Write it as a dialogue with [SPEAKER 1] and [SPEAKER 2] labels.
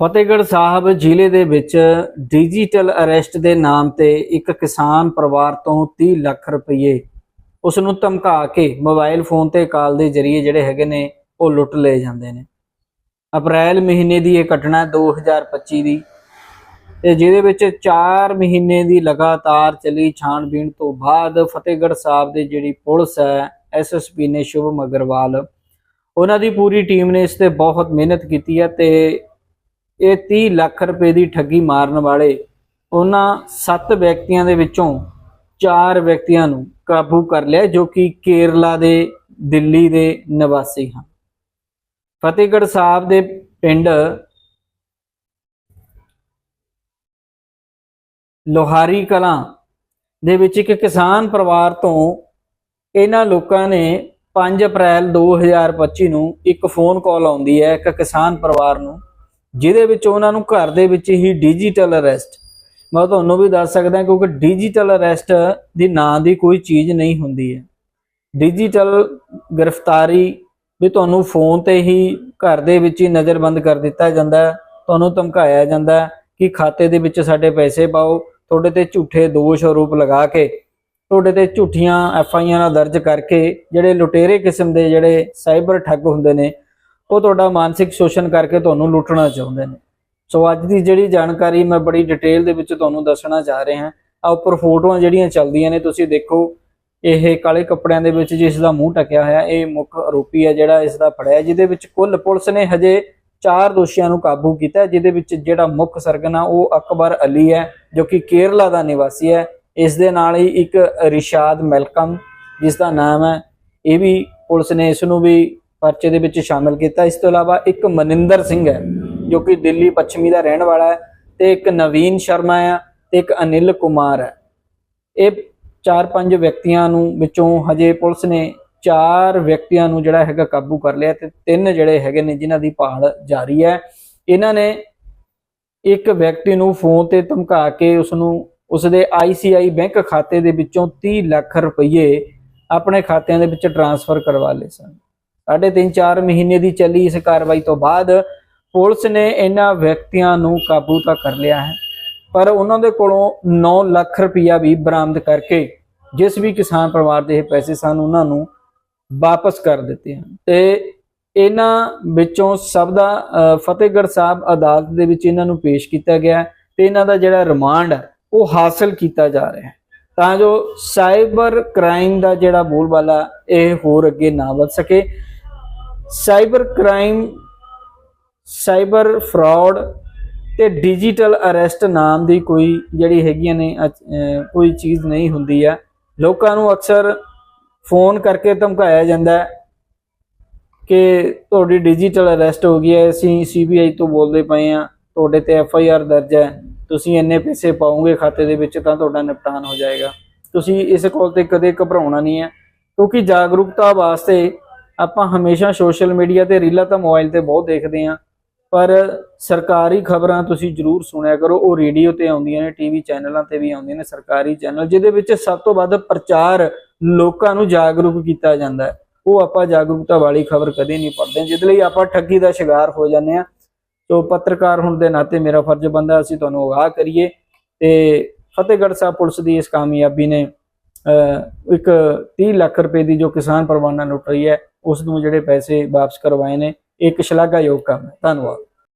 [SPEAKER 1] ਫਤਿਹਗੜ੍ਹ ਸਾਹਿਬ ਜ਼ਿਲ੍ਹੇ ਦੇ ਵਿੱਚ ਡਿਜੀਟਲ ਅਰੈਸਟ ਦੇ ਨਾਮ ਤੇ ਇੱਕ ਕਿਸਾਨ ਪਰਿਵਾਰ ਤੋਂ 30 ਲੱਖ ਰੁਪਏ ਉਸ ਨੂੰ ਧਮਕਾ ਕੇ ਮੋਬਾਈਲ ਫੋਨ ਤੇ ਕਾਲ ਦੇ ਜ਼ਰੀਏ ਜਿਹੜੇ ਹੈਗੇ ਨੇ ਉਹ ਲੁੱਟ ਲਏ ਜਾਂਦੇ ਨੇ। ਅਪ੍ਰੈਲ ਮਹੀਨੇ ਦੀ ਇਹ ਘਟਨਾ ਹੈ 2025 ਦੀ ਤੇ ਜਿਹਦੇ ਵਿੱਚ 4 ਮਹੀਨੇ ਦੀ ਲਗਾਤਾਰ ਚੱਲੀ ਛਾਣਬੀਣ ਤੋਂ ਬਾਅਦ ਫਤਿਹਗੜ੍ਹ ਸਾਹਿਬ ਦੇ ਜਿਹੜੀ ਪੁਲਿਸ ਹੈ ਐਸਐਸਪੀ ਨੇ ਸ਼ੁਭਮ ਅਗਰਵਾਲ, ਉਹਨਾਂ ਦੀ ਪੂਰੀ ਟੀਮ ਨੇ ਇਸ ਤੇ ਬਹੁਤ ਮਿਹਨਤ ਕੀਤੀ ਹੈ ਤੇ ਇਹ 30 ਲੱਖ ਰੁਪਏ ਦੀ ਠੱਗੀ ਮਾਰਨ ਵਾਲੇ ਉਹਨਾਂ 7 ਵਿਅਕਤੀਆਂ ਦੇ ਵਿੱਚੋਂ 4 ਵਿਅਕਤੀਆਂ ਨੂੰ ਕਾਬੂ ਕਰ ਲਿਆ, ਜੋ ਕਿ ਕੇਰਲਾ ਦੇ, ਦਿੱਲੀ ਦੇ ਨਿਵਾਸੀ ਹਨ। ਫਤਿਹਗੜ੍ਹ ਸਾਹਿਬ ਦੇ ਪਿੰਡ ਲੋਹਾਰੀ ਕਲਾਂ ਦੇ ਵਿੱਚ ਇੱਕ ਕਿਸਾਨ ਪਰਿਵਾਰ ਤੋਂ ਇਹਨਾਂ ਲੋਕਾਂ ਨੇ 5 ਅਪ੍ਰੈਲ 2025 ਨੂੰ ਇੱਕ ਫੋਨ ਕਾਲ ਆਉਂਦੀ ਹੈ, ਇੱਕ ਕਿਸਾਨ ਪਰਿਵਾਰ ਨੂੰ। ਜਿਹਦੇ ਵਿੱਚ ਉਹਨਾਂ ਨੂੰ ਘਰ ਦੇ ਵਿੱਚ ਹੀ ਡਿਜੀਟਲ ਅਰੈਸਟ ਮੈਂ ਤੁਹਾਨੂੰ ਵੀ ਦੱਸ ਸਕਦਾ ਕਿਉਂਕਿ ਡਿਜੀਟਲ ਅਰੈਸਟ ਦੀ ਨਾਂ ਦੀ ਕੋਈ ਚੀਜ਼ ਨਹੀਂ ਹੁੰਦੀ ਹੈ। ਡਿਜੀਟਲ ਗ੍ਰਿਫਤਾਰੀ ਵੀ ਤੁਹਾਨੂੰ ਫੋਨ ਤੇ ਹੀ ਘਰ ਦੇ ਵਿੱਚ ਹੀ ਨਜ਼ਰਬੰਦ ਕਰ ਦਿੱਤਾ ਜਾਂਦਾ ਤੁਹਾਨੂੰ ਧਮਕਾਇਆ ਜਾਂਦਾ ਕਿ ਖਾਤੇ ਦੇ ਵਿੱਚ ਸਾਡੇ ਪੈਸੇ ਪਾਓ, ਤੁਹਾਡੇ ਤੇ ਝੂਠੇ ਦੋਸ਼ ਆਰੋਪ ਲਗਾ ਕੇ, ਤੁਹਾਡੇ ਤੇ ਝੂਠੀਆਂ ਐਫ ਆਈਆਂ ਦਰਜ ਕਰਕੇ, ਜਿਹੜੇ ਲੁਟੇਰੇ ਕਿਸਮ ਦੇ ਜਿਹੜੇ ਸਾਈਬਰ ਠੱਗ ਹੁੰਦੇ ਨੇ ਉਹ ਤੁਹਾਡਾ ਮਾਨਸਿਕ ਸ਼ੋਸ਼ਣ ਕਰਕੇ ਤੁਹਾਨੂੰ ਲੁੱਟਣਾ ਚਾਹੁੰਦੇ ਨੇ। ਸੋ ਅੱਜ ਦੀ ਜਿਹੜੀ ਜਾਣਕਾਰੀ ਮੈਂ ਬੜੀ ਡਿਟੇਲ ਦੇ ਵਿੱਚ ਤੁਹਾਨੂੰ ਦੱਸਣਾ ਚਾਹ ਰਿਹਾ ਆ ਉੱਪਰ ਫੋਟੋਆਂ ਜਿਹੜੀਆਂ ਚੱਲਦੀਆਂ ਨੇ, ਤੁਸੀਂ ਦੇਖੋ, ਇਹ ਕਾਲੇ ਕੱਪੜਿਆਂ ਦੇ ਵਿੱਚ ਜਿਸ ਦਾ ਮੂੰਹ ਟਕਿਆ ਹੋਇਆ, ਇਹ ਮੁੱਖ ਆਰੋਪੀ ਹੈ ਜਿਹੜਾ ਇਸ ਦਾ ਫੜਿਆ ਜਿਹਦੇ ਵਿੱਚ ਕੁੱਲ ਪੁਲਿਸ ਨੇ ਹਜੇ ਚਾਰ ਦੋਸ਼ੀਆਂ ਨੂੰ ਕਾਬੂ ਕੀਤਾ ਜਿਹਦੇ ਵਿੱਚ ਜਿਹੜਾ ਮੁੱਖ ਸਰਗਨਾ ਉਹ ਅਕਬਰ ਅਲੀ ਹੈ, ਜੋ ਕਿ ਕੇਰਲਾ ਦਾ ਨਿਵਾਸੀ ਹੈ। ਇਸ ਦੇ ਨਾਲ ਹੀ ਇੱਕ ਰਿਸ਼ਾਦ ਮੈਲਕਮ, ਜਿਸ ਦਾ ਨਾਮ ਹੈ, ਇਹ ਵੀ ਪੁਲਿਸ ਨੇ ਇਸ ਨੂੰ ਵੀ ਪਰਚੇ ਦੇ ਵਿੱਚ ਸ਼ਾਮਲ ਕੀਤਾ। ਇਸ ਤੋਂ ਇਲਾਵਾ ਇੱਕ ਮਨਿੰਦਰ ਸਿੰਘ ਹੈ, ਜੋ ਕਿ ਦਿੱਲੀ ਪੱਛਮੀ ਦਾ ਰਹਿਣ ਵਾਲਾ ਹੈ ਤੇ ਇੱਕ ਨਵੀਨ ਸ਼ਰਮਾ ਹੈ ਤੇ ਇੱਕ ਅਨਿਲ ਕੁਮਾਰ ਹੈ। ਇਹ ਚਾਰ ਪੰਜ ਵਿਅਕਤੀਆਂ ਨੂੰ ਵਿੱਚੋਂ ਹਜੇ ਪੁਲਿਸ ਨੇ ਚਾਰ ਵਿਅਕਤੀਆਂ ਨੂੰ ਜਿਹੜਾ ਹੈਗਾ ਕਾਬੂ ਕਰ ਲਿਆ ਤੇ ਤਿੰਨ ਜਿਹੜੇ ਹੈਗੇ ਨੇ ਜਿਨ੍ਹਾਂ ਦੀ ਭਾਲ ਜਾਰੀ ਹੈ। ਇਹਨਾਂ ਨੇ ਇੱਕ ਵਿਅਕਤੀ ਨੂੰ ਫੋਨ ਤੇ ਧਮਕਾ ਕੇ ਉਸ ਨੂੰ ਉਸ ਦੇ ICI ਬੈਂਕ ਖਾਤੇ ਦੇ ਵਿੱਚੋਂ 30 ਲੱਖ ਰੁਪਏ ਆਪਣੇ ਖਾਤਿਆਂ ਦੇ ਵਿੱਚ ਟ੍ਰਾਂਸਫਰ ਕਰਵਾ ਲਏ ਸਨ। ਸਾਢੇ ਤਿੰਨ ਚਾਰ ਮਹੀਨੇ ਦੀ ਚੱਲੀ ਇਸ ਕਾਰਵਾਈ ਤੋਂ ਬਾਅਦ ਪੁਲਿਸ ਨੇ ਇਹਨਾਂ ਵਿਅਕਤੀਆਂ ਨੂੰ ਕਾਬੂ ਤਾਂ ਕਰ ਲਿਆ ਹੈ ਪਰ ਉਹਨਾਂ ਦੇ ਕੋਲੋਂ 9 ਲੱਖ ਰੁਪਇਆ ਵੀ ਬਰਾਮਦ ਕਰਕੇ ਜਿਸ ਵੀ ਕਿਸਾਨ ਪਰਿਵਾਰ ਦੇ ਇਹ ਪੈਸੇ ਸਨ ਉਹਨਾਂ ਨੂੰ ਵਾਪਸ ਕਰ ਦਿੱਤੇ ਹਨ। ਤੇ ਇਹਨਾਂ ਵਿੱਚੋਂ ਸਭ ਦਾ ਅ, ਫਤਿਹਗੜ੍ਹ ਸਾਹਿਬ ਅਦਾਲਤ ਦੇ ਵਿੱਚ ਇਹਨਾਂ ਨੂੰ ਪੇਸ਼ ਕੀਤਾ ਗਿਆ ਤੇ ਇਹਨਾਂ ਦਾ ਜਿਹੜਾ ਰਿਮਾਂਡ ਹੈ ਉਹ ਹਾਸਲ ਕੀਤਾ ਜਾ ਰਿਹਾ ਹੈ। ਤਾਂ ਜੋ ਸਾਈਬਰ ਕ੍ਰਾਈਮ ਦਾ ਜਿਹੜਾ ਬੋਲਬਾਲਾ ਇਹ ਹੋਰ ਅੱਗੇ ਨਾ ਵੱਧ ਸਕੇ। ਸਾਈਬਰ ਕ੍ਰਾਈਮ, ਸਾਈਬਰ ਫਰਾਡ ਤੇ ਡਿਜੀਟਲ ਅਰੈਸਟ ਨਾਮ ਦੀ ਕੋਈ ਜਿਹੜੀ ਹੈਗੀਆਂ ਨੇ ਅਚ- ਕੋਈ ਚੀਜ਼ ਨਹੀਂ ਹੁੰਦੀ ਆ। ਲੋਕਾਂ ਨੂੰ ਅਕਸਰ ਫੋਨ ਕਰਕੇ ਧਮਕਾਇਆ ਜਾਂਦਾ ਹੈ ਕਿ ਤੁਹਾਡੀ ਡਿਜੀਟਲ ਅਰੈਸਟ ਹੋ ਗਈ ਹੈ, ਅਸੀਂ ਸੀਬੀਆਈ ਤੋਂ ਬੋਲਦੇ ਪਏ ਆ ਤੁਹਾਡੇ ਤੇ ਐਫ ਆਈ ਆਰ ਦਰਜ ਹੈ, ਤੁਸੀਂ ਇੰਨੇ ਪੈਸੇ ਪਾਓਗੇ ਖਾਤੇ ਦੇ ਵਿੱਚ ਤਾਂ ਤੁਹਾਡਾ ਨਿਪਟਾਨ ਹੋ ਜਾਏਗਾ। ਤੁਸੀਂ ਇਸ ਕੋਲ ਤੇ ਕਦੇ ਘਬਰਾਉਣਾ ਨਹੀਂ ਹੈ, ਕਿਉਂਕਿ ਜਾਗਰੂਕਤਾ ਵਾਸਤੇ ਆਪਾਂ ਹਮੇਸ਼ਾ ਸੋਸ਼ਲ ਮੀਡੀਆ ਤੇ ਰੀਲਾਂ ਤਾਂ ਮੋਬਾਈਲ ਤੇ ਬਹੁਤ ਦੇਖਦੇ ਆ ਪਰ ਸਰਕਾਰੀ ਖਬਰਾਂ ਤੁਸੀਂ ਜਰੂਰ ਸੁਣਿਆ ਕਰੋ, ਉਹ ਰੇਡੀਓ ਤੇ ਆਉਂਦੀਆਂ ਨੇ, ਟੀਵੀ ਚੈਨਲਾਂ ਤੇ ਵੀ ਆਉਂਦੀਆਂ ਨੇ, ਸਰਕਾਰੀ ਚੈਨਲ, ਜਿਹਦੇ ਵਿੱਚ ਸਭ ਤੋਂ ਵੱਧ ਪ੍ਰਚਾਰ ਲੋਕਾਂ ਨੂੰ ਜਾਗਰੂਕ ਕੀਤਾ ਜਾਂਦਾ ਹੈ। ਉਹ ਆਪਾਂ ਜਾਗਰੂਕਤਾ ਵਾਲੀ ਖਬਰ ਕਦੇ ਨਹੀਂ ਪੜ੍ਹਦੇ, ਜਿਹਦੇ ਲਈ ਆਪਾਂ ਠੱਗੀ ਦਾ ਸ਼ਿਕਾਰ ਹੋ ਜਾਂਦੇ ਆ ਸੋ ਪੱਤਰਕਾਰ ਹੋਣ ਦੇ ਨਾਤੇ ਮੇਰਾ ਫਰਜ਼ ਬੰਦਾ ਅਸੀਂ ਤੁਹਾਨੂੰ ਅਗਾਹ ਕਰੀਏ। ਤੇ ਫਤਿਹਗੜ੍ਹ ਸਾਹਿਬ ਪੁਲਿਸ ਦੀ ਇਸ ਕਾਮਯਾਬੀ ਨੇ ਇੱਕ 30 ਲੱਖ ਰੁਪਏ ਦੀ ਜੋ ਕਿਸਾਨ ਪਰਵਾਨਾ ਲੁੱਟ ਰਹੀ ਹੈ ਉਸ ਨੂੰ ਜਿਹੜੇ ਪੈਸੇ ਵਾਪਸ ਕਰਵਾਏ ਨੇ ਇਹ ਇੱਕ ਸ਼ਲਾਘਾਯੋਗ ਕੰਮ ਹੈ। ਧੰਨਵਾਦ।